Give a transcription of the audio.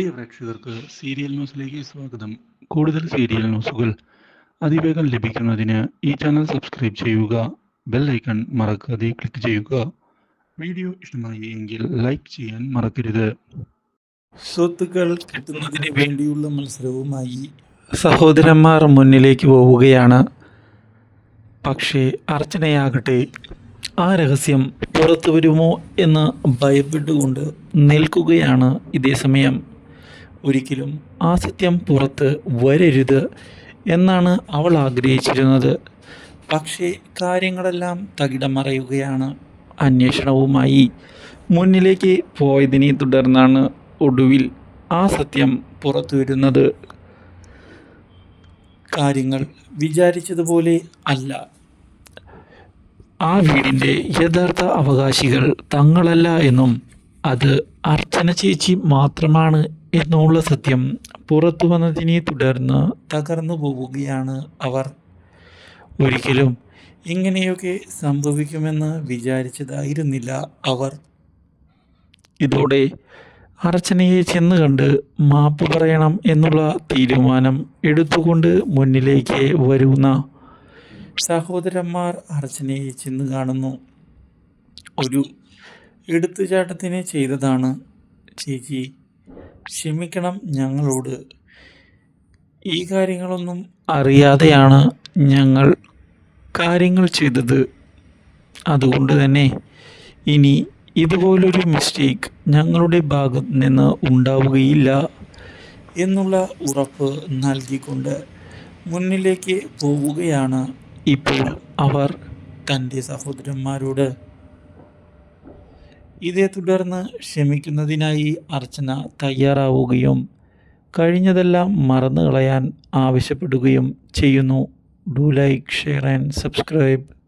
പ്രിയ പ്രേക്ഷകർക്ക് സീരിയൽ ന്യൂസിലേക്ക് സ്വാഗതം. കൂടുതൽ സീരിയൽ ന്യൂസുകൾ അതിവേഗം ലഭിക്കുന്നതിന് ഈ ചാനൽ സബ്സ്ക്രൈബ് ചെയ്യുക ബെൽ ഐക്കൺ മറക്കാതെ ക്ലിക്ക് ചെയ്യുക. വീഡിയോ ഇഷ്ടമായി എങ്കിൽ ലൈക്ക് ചെയ്യാൻ മറക്കരുത്. സ്വത്തുക്കൾ കിട്ടുന്നതിന് വേണ്ടിയുള്ള മത്സരവുമായി സഹോദരന്മാർ മുന്നിലേക്ക് പോവുകയാണ്. പക്ഷേ അർച്ചനയാകട്ടെ ആ രഹസ്യം പുറത്തു വരുമോ എന്ന് ഭയപ്പെട്ടുകൊണ്ട് നിൽക്കുകയാണ് ഇതേ സമയം. ഒരിക്കലും ആ സത്യം പുറത്ത് വരരുത് എന്നാണ് അവൾ ആഗ്രഹിച്ചിരുന്നത്. പക്ഷേ കാര്യങ്ങളെല്ലാം തകിടം മറയുകയാണ്. അന്വേഷണവുമായി മുന്നിലേക്ക് പോയതിനെ തുടർന്നാണ് ഒടുവിൽ ആ സത്യം പുറത്തു വരുന്നത്. കാര്യങ്ങൾ വിചാരിച്ചതുപോലെ അല്ല. ആ വീടിന്റെ യഥാർത്ഥ അവകാശികൾ തങ്ങളല്ല എന്നും അത് അർച്ചന ചേച്ചി മാത്രമാണ് എന്നുള്ള സത്യം പുറത്തു വന്നതിനെ തുടർന്ന് തകർന്നു പോവുകയാണ് അവർ. ഒരിക്കലും ഇങ്ങനെയൊക്കെ സംഭവിക്കുമെന്ന് വിചാരിച്ചതായിരുന്നില്ല അവർ. ഇതോടെ അർച്ചനയെ ചെന്ന് കണ്ട് മാപ്പ് പറയണം എന്നുള്ള തീരുമാനം എടുത്തുകൊണ്ട് മുന്നിലേക്ക് വരുന്ന സഹോദരന്മാർ അർച്ചനയെ ചെന്ന് കാണുന്നു. ഒരു എടുത്തുചാട്ടത്തിന് ചെയ്തതാണ് ചേച്ചി. ക്ഷമിക്കണം ഞങ്ങളോട്. ഈ കാര്യങ്ങളൊന്നും അറിയാതെയാണ് ഞങ്ങൾ കാര്യങ്ങൾ ചെയ്തത്. അതുകൊണ്ട് തന്നെ ഇനി ഇതുപോലൊരു മിസ്റ്റേക്ക് ഞങ്ങളുടെ ഭാഗത്ത് നിന്ന് ഉണ്ടാവുകയില്ല എന്നുള്ള ഉറപ്പ് നൽകിക്കൊണ്ട് മുന്നിലേക്ക് പോവുകയാണ് ഇപ്പോൾ അവർ തന്റെ സഹോദരന്മാരോട്. ഇതേ തുടർന്ന് ക്ഷമിക്കുന്നതിനായി അർച്ചന തയ്യാറാവുകയും കഴിഞ്ഞതെല്ലാം മറന്നു കളയാൻ ആവശ്യപ്പെടുകയും ചെയ്യുന്നു. Do like share and subscribe